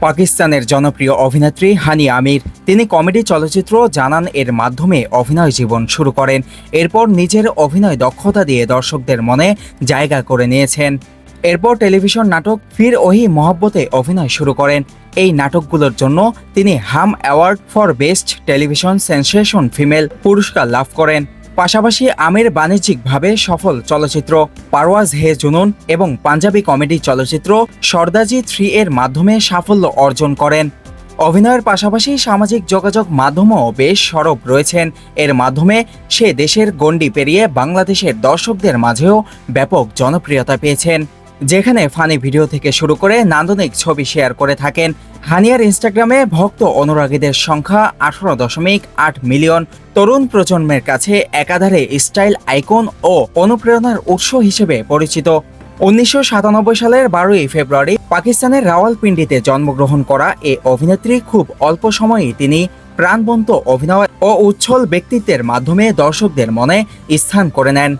পাকিস্তানের জনপ্রিয় অভিনেত্রী হানি আমির। তিনি কমেডি চলচ্চিত্র জানান এর মাধ্যমে অভিনয় জীবন শুরু করেন। এরপর নিজের অভিনয় দক্ষতা দিয়ে দর্শকদের মনে জায়গা করে নিয়েছেন। এরপর টেলিভিশন নাটক ফির ওহি মহব্বতে অভিনয় শুরু করেন। এই নাটকগুলোর জন্য তিনি Hum award for best television sensation female পুরস্কার লাভ করেন। পাশাপাশি আমের বাণিজ্যিকভাবে সফল চলচ্চিত্র পারওয়াজ হে জুনুন এবং পাঞ্জাবি কমেডি চলচ্চিত্র সর্দাজি থ্রি এর মাধ্যমে সাফল্য অর্জন করেন। অভিনয়ের পাশাপাশি সামাজিক যোগাযোগ মাধ্যমও বেশ সরব রয়েছেন। এর মাধ্যমে সে দেশের গণ্ডি পেরিয়ে বাংলাদেশের দর্শকদের মাঝেও ব্যাপক জনপ্রিয়তা পেয়েছেন। যেখানে ফানি ভিডিও থেকে শুরু করে নান্দনিক ছবি শেয়ার করে থাকেন। হানিয়ার ইনস্টাগ্রামে ভক্ত অনুরাগীদের সংখ্যা আঠারো দশমিক আট মিলিয়ন। তরুণ প্রজন্মের কাছে একাধারে স্টাইল আইকন ও অনুপ্রেরণার উৎস হিসেবে পরিচিত। উনিশশো সাতানব্বই সালের বারোই ফেব্রুয়ারি পাকিস্তানের রাওয়ালপিন্ডিতে জন্মগ্রহণ করা এ অভিনেত্রী খুব অল্প সময়েই তিনি প্রাণবন্ত অভিনয় ও উচ্ছল ব্যক্তিত্বের মাধ্যমে দর্শকদের মনে স্থান করে নেন।